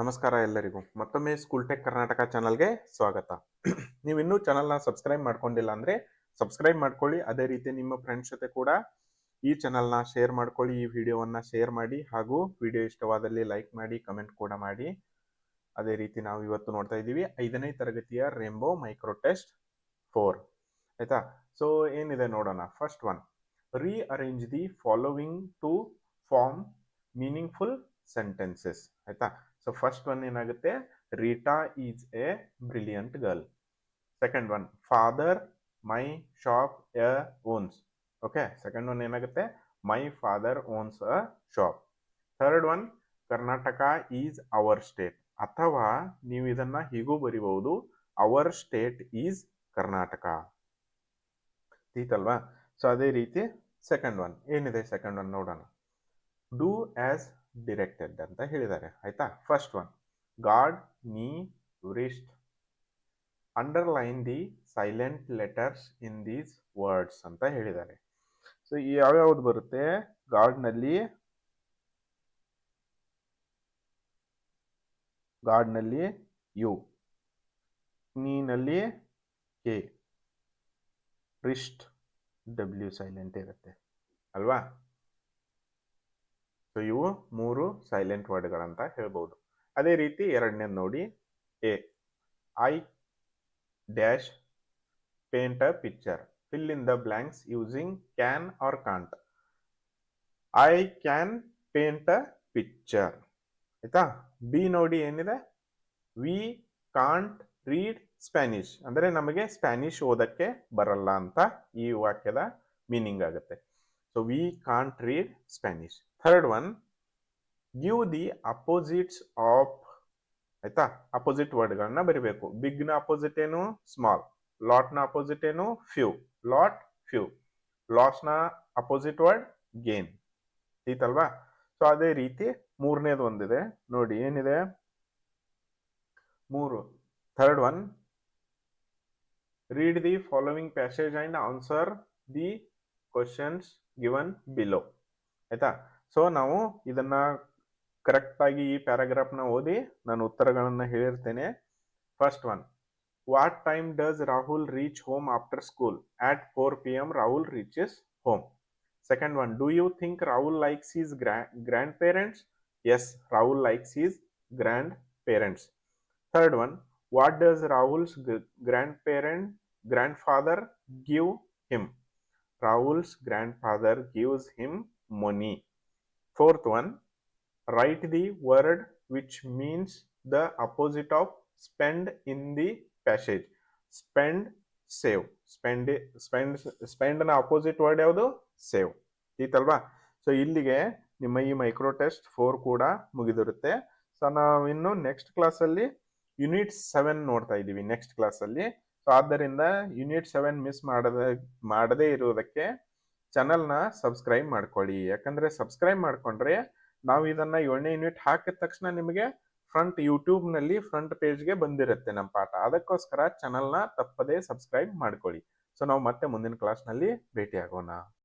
ನಮಸ್ಕಾರ ಎಲ್ಲರಿಗೂ. ಮತ್ತೊಮ್ಮೆ ಸ್ಕೂಲ್ ಟೆಕ್ ಕರ್ನಾಟಕ ಚಾನಲ್ಗೆ ಸ್ವಾಗತ. ನೀವು ಇನ್ನೂ ಚಾನಲ್ನ ಸಬ್ಸ್ಕ್ರೈಬ್ ಮಾಡ್ಕೊಂಡಿಲ್ಲ ಅಂದರೆ ಸಬ್ಸ್ಕ್ರೈಬ್ ಮಾಡ್ಕೊಳ್ಳಿ. ಅದೇ ರೀತಿ ನಿಮ್ಮ ಫ್ರೆಂಡ್ಸ್ ಜೊತೆ ಕೂಡ ಈ ಚಾನಲ್ನ ಶೇರ್ ಮಾಡ್ಕೊಳ್ಳಿ, ಈ ವಿಡಿಯೋವನ್ನು ಶೇರ್ ಮಾಡಿ ಹಾಗೂ ವಿಡಿಯೋ ಇಷ್ಟವಾದಲ್ಲಿ ಲೈಕ್ ಮಾಡಿ ಕಮೆಂಟ್ ಕೂಡ ಮಾಡಿ. ಅದೇ ರೀತಿ ನಾವು ಇವತ್ತು ನೋಡ್ತಾ ಇದ್ದೀವಿ ಐದನೇ ತರಗತಿಯ ರೇಂಬೋ ಮೈಕ್ರೋ ಟೆಸ್ಟ್ ಫೋರ್ ಆಯಿತಾ? ಸೊ ಏನಿದೆ ನೋಡೋಣ. First one rearrange the following to form meaningful sentences ಆಯ್ತಾ? ಸೊ ಫಸ್ಟ್ ಒನ್ ಏನಾಗುತ್ತೆ? Rita is a brilliant girl second one father my shop a owns okay second one ಏನಾಗುತ್ತೆ? My father owns a shop third one Karnataka is our state ಅಥವಾ ನೀವು ಇದನ್ನ ಹೀಗೂ ಬರಿಬಹುದು our state is Karnataka ಈತಲ್ವಾ so ಅದೇ ರೀತಿ ಸೆಕೆಂಡ್ ಒನ್ ಏನಿದೆ ಸೆಕೆಂಡ್ ಒನ್ ನೋಡೋಣ. ಡೂ ಆಸ್ ಡಿರೆಕ್ಟೆಡ್ ಅಂತ ಹೇಳಿದ್ದಾರೆ, ಆಯ್ತಾ? First one guard knee wrist underline the silent letters in these words ಅಂತ ಹೇಳಿದ್ದಾರೆ. ಸೊ ಯಾವ್ಯಾವ್ದು ಬರುತ್ತೆ? ಗಾಡ್ನಲ್ಲಿ ಗಾಡ್ನಲ್ಲಿ ಯು ನೀನಲ್ಲಿ ಕೆ ರಿಸ್ಟ್ ಡಬ್ಲ್ಯೂ ಸೈಲೆಂಟ್ ಇರುತ್ತೆ. ಅಲ್ವಾ? ಸೊ ಇವು ಮೂರು ಸೈಲೆಂಟ್ ವರ್ಡ್ಗಳಂತ ಹೇಳ್ಬೋದು. ಅದೇ ರೀತಿ ಎರಡನೇ ನೋಡಿ A, I dash paint a picture. Fill in the blanks using can or can't. I can paint a picture. ಆಯ್ತಾ? ಬಿ ನೋಡಿ ಏನಿದೆ? We can't read Spanish. ಅಂದರೆ ನಮಗೆ ಸ್ಪ್ಯಾನಿಷ್ ಓದಕ್ಕೆ ಬರಲ್ಲ ಅಂತ ಈ ವಾಕ್ಯದ ಮೀನಿಂಗ್ ಆಗುತ್ತೆ. So, we can't read Spanish. Third one give the opposites of ಆಯ್ತಾ? ಅಪೋಸಿಟ್ ವರ್ಡ್ಗಳನ್ನ ಬರಿಬೇಕು. ಬಿಗ್ನ ಅಪೋಸಿಟ್ ಏನು? ಸ್ಮಾಲ್ ಲಾಟ್ನ ಅಪೋಸಿಟ್ ಏನು? ಫ್ಯೂ ಲಾಟ್ ಫ್ಯೂ ಲಾಸ್ನ ಅಪೋಸಿಟ್ ವರ್ಡ್ ಗೇನ್ ಈತಲ್ವಾ ಸೊ ಅದೇ ರೀತಿ ಮೂರನೇದು ಒಂದಿದೆ. ನೋಡಿ, ಏನಿದೆ? ಮೂರು. Third one read the following passage and answer the questions given below ಆಯ್ತಾ? ಸೊ ನಾವು ಇದನ್ನ ಕರೆಕ್ಟ್ ಆಗಿ ಈ ಪ್ಯಾರಾಗ್ರಾಫ್ನ ಓದಿ ನಾನು ಉತ್ತರಗಳನ್ನ ಹೇಳಿರ್ತೇನೆ. First one what time does Rahul reach home after school at four P M Rahul reaches home second one do you think Rahul likes his ಗ್ರ್ಯಾ grandparents yes Rahul likes his grandparents third one what does Rahul's grandparent grandfather give him Rahul's grandfather gives him money. Fourth one, write the word which means the opposite of spend in the passage. Spend, save. Spend, spend, spend ನ opposite word ಯಾವುದು? Save ಈತಲ್ವಾ so ಇಲ್ಲಿಗೆ ನಿಮ್ಮ ಈ micro test four ಕೂಡ ಮುಗಿದಿರುತ್ತೆ. So ಇನ್ನು next ಕ್ಲಾಸಲ್ಲಿ ಯೂನಿಟ್ ಸೆವೆನ್ ನೋಡ್ತಾ ಇದ್ದೀವಿ ನೆಕ್ಸ್ಟ್ ಕ್ಲಾಸಲ್ಲಿ ಸೊ ಆದ್ದರಿಂದ ಯೂನಿಟ್ ಸೆವೆನ್ ಮಿಸ್ ಮಾಡದ ಮಾಡದೇ ಇರುವುದಕ್ಕೆ ಚಾನಲ್ನ ಸಬ್ಸ್ಕ್ರೈಬ್ ಮಾಡ್ಕೊಳ್ಳಿ. ಯಾಕಂದರೆ ಸಬ್ಸ್ಕ್ರೈಬ್ ಮಾಡಿಕೊಂಡ್ರೆ ನಾವು ಇದನ್ನು ಏಳನೇ ಯೂನಿಟ್ ಹಾಕಿದ ತಕ್ಷಣ ನಿಮಗೆ ಫ್ರಂಟ್ ಯೂಟ್ಯೂಬ್ನಲ್ಲಿ ಫ್ರಂಟ್ ಪೇಜ್ಗೆ ಬಂದಿರುತ್ತೆ ನಮ್ಮ ಪಾಠ. ಅದಕ್ಕೋಸ್ಕರ ಚಾನಲ್ನ ತಪ್ಪದೇ ಸಬ್ಸ್ಕ್ರೈಬ್ ಮಾಡ್ಕೊಳ್ಳಿ. ಸೊ ನಾವು ಮತ್ತೆ ಮುಂದಿನ ಕ್ಲಾಸ್ನಲ್ಲಿ ಭೇಟಿಯಾಗೋಣ.